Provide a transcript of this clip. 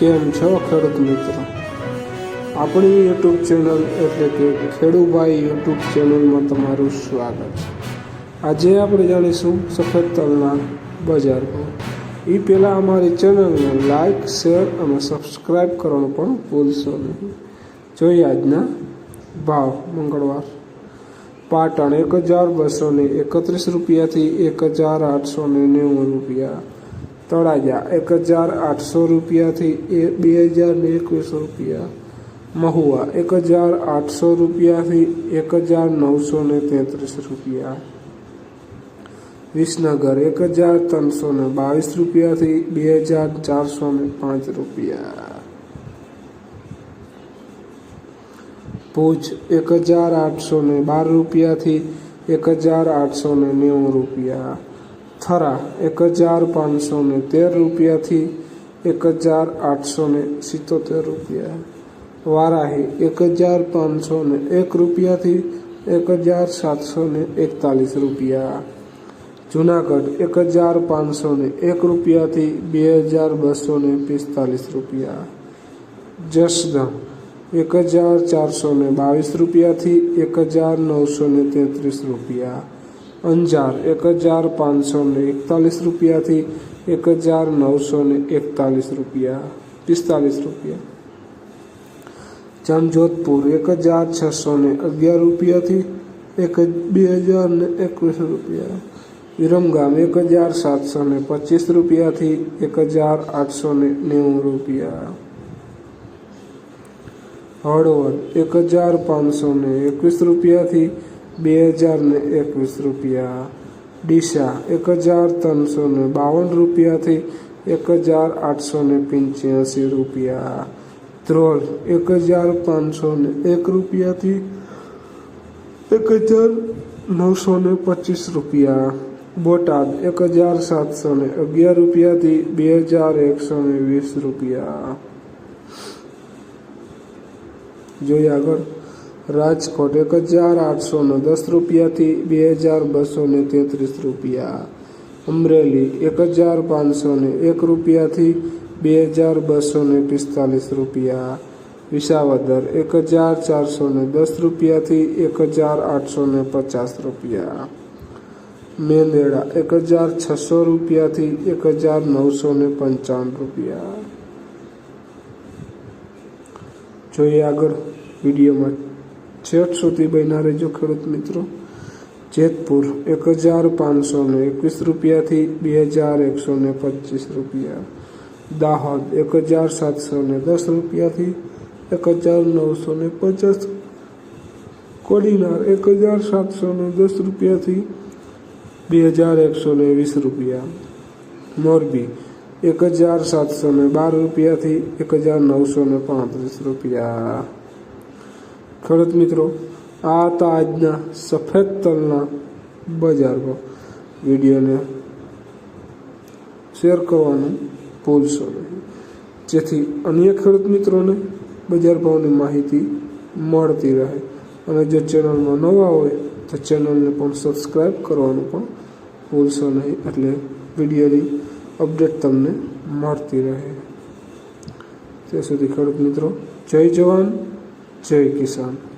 કેમ છો ખેડૂત મિત્રો? આપણી યુટ્યુબ ચેનલ એટલે કે ખેડૂભાઈ યુટ્યુબ ચેનલમાં તમારું સ્વાગત છે. આજે આપણે જાણીશું સફેદ તલના બજાર ભાવ. એ પહેલાં અમારી ચેનલને લાઇક શેર અને સબસ્ક્રાઈબ કરવાનું પણ ભૂલશો નહીં. જોઈએ આજના ભાવ મંગળવાર. પાટણ એક હજાર બસો એકત્રીસ રૂપિયાથી એક હજાર આઠસો નેવું રૂપિયા. તળાજા એક હજાર આઠસો રૂપિયાથી એ બે હજાર ને એકવીસ રૂપિયા. મહુવા એક હજાર આઠસો રૂપિયાથી એક હજાર નવસો ને તેત્રીસ રૂપિયા. વિસનગર એક હજાર ત્રણસો ને બાવીસ રૂપિયાથી બે હજાર ચારસો ને પાંચ રૂપિયા. ભુજ એક હજાર આઠસો ને બાર રૂપિયાથી એક હજાર આઠસો ને નેવું રૂપિયા. થરા એક હજાર પાંચસો ને તેર રૂપિયાથી એક હજાર આઠસો ને સિત્તોતેર રૂપિયા. વારાહી એક હજાર પાંચસો ને એક રૂપિયાથી એક હજાર સાતસો ને એકતાલીસ રૂપિયા. જુનાગઢ એક હજાર પાંચસો ને એક રૂપિયાથી બે હજાર બસો ને પિસ્તાલીસ રૂપિયા. જસદણ એક હજાર ચારસો ને બાવીસ રૂપિયાથી એક હજાર નવસો ને તેત્રીસ રૂપિયા. અંજાર, એક હજાર પાંચસો એકતાલીસ રૂપિયાથી એક હજાર નવસો એકતાલીસ રૂપિયા, પિસ્તાલીસ રૂપિયા. જામજોધપુર, એક હજાર છસો અગિયાર રૂપિયાથી એક બે હજાર ને એકવીસ રૂપિયા. વિરમગામ, એક હજાર સાતસો ને પચીસ રૂપિયાથી એક હજાર આઠસો નેવું રૂપિયા. હળવદ, એક હજાર પાંચસો એકવીસ રૂપિયાથી બે હજાર ને એકવીસ રૂપિયા. ડીસા એક હજાર ત્રણસો ને બાવન રૂપિયાથી એક હજાર આઠસો ને પંચ્યાસી રૂપિયા. ધ્રોલ એક હજાર પાંચસો ને એક રૂપિયાથી એક હજાર નવસો ને પચીસ રૂપિયા. બોટાદ એક હજાર સાતસો ને અગિયાર રૂપિયાથી બે હજાર એકસો ને વીસ રૂપિયા. જોઈએ આગળ. રાજકોટ એક હજાર આઠસો ને દસ રૂપિયાથી બે હજાર બસો ને તેત્રીસ રૂપિયા અમરેલી એક હજાર પાંચસો ને એક રૂપિયાથી બે હજાર બસો ને પિસ્તાલીસ રૂપિયા વિસાવદર એક હજાર ચારસો ને દસ રૂપિયાથી એક હજાર આઠસો ને પચાસ રૂપિયા મેંદેડા એક હજાર છસો રૂપિયાથી એક હજાર નવસો ને પંચાવન રૂપિયા જોઈએ આગળ વિડીયોમાં છેક સુધી બન્યા રહેજો ખેડૂત મિત્રો. જેતપુર એક હજાર પાંચસો ને એકવીસ રૂપિયાથી બે હજાર એકસો ને પચીસ રૂપિયા. દાહોદ એક હજાર સાતસો ને દસ રૂપિયાથી એક હજાર નવસો ને પચાસ. કોડીનાર એક હજાર સાતસો ને દસ રૂપિયાથી બે હજાર એકસો ને વીસ રૂપિયા. મોરબી એક હજાર સાતસો ને બાર રૂપિયાથી એક હજાર નવસો ને પાંત્રીસ રૂપિયા. ખેડૂત મિત્રો, આ હતા આજના સફેદ તલના બજાર ભાવ. વિડીયોને શેર કરવાનું ભૂલશો નહીં. જેથી અન્ય ખેડૂત મિત્રોને બજાર ભાવની માહિતી મળતી રહે. અને જો ચેનલમાં નવા હોય, તો ચેનલને પણ સબસ્ક્રાઈબ કરવાનું પણ ભૂલશો નહીં, એટલે વિડીયોની અપડેટ તમને મળતી રહે. ત્યાં સુધી ખેડૂત મિત્રો, જય જવાન. જય કિસાન.